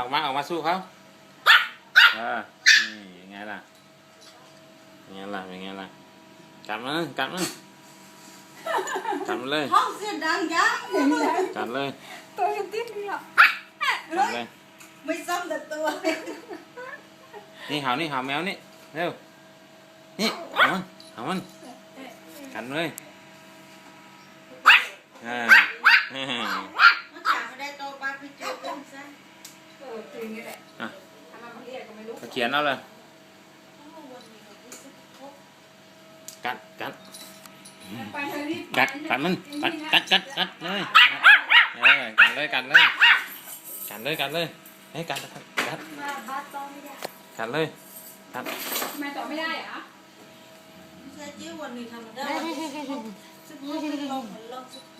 ออกมาออกมาสู้เขาเออนี่ยังไงล่ะยังไงล่ะยังไงล่ะกัดมันกัดมันกัดมันเลยห้องเสียงดังยังเห็นไหมกัดเลยตัวยังติดเลยอะกัดเลยไม่ซ้ำแต่ตัวนี่เห่านี่เห่าแมวนี่เร็วนี่เห่ามันเห่ามันกัดเลยอ่าอ่า มันถามไม่ได้โตปลาไปเจอกันซะ เออจริงนี่แหละอะทำไมมันเรียกก็ไม่รู้ก็เขียนเอาเลยวันนี้ก็รู้สึกพบกัดกัดไปเธอรีบกัดกัดมันกัดกัดกัดกัดเลยเออกัดเลยกัดเลยกัดเลยกัดเลยเฮ้ยกัดกัดกัดมาบ้านต้องไม่ได้กัดเลยกัดทำไมต่อไม่ได้เหรอไม่ใช่จิ้ววันนี้ธรรมดาสิบหกเป็นลมเหมือนลมสุดท้าย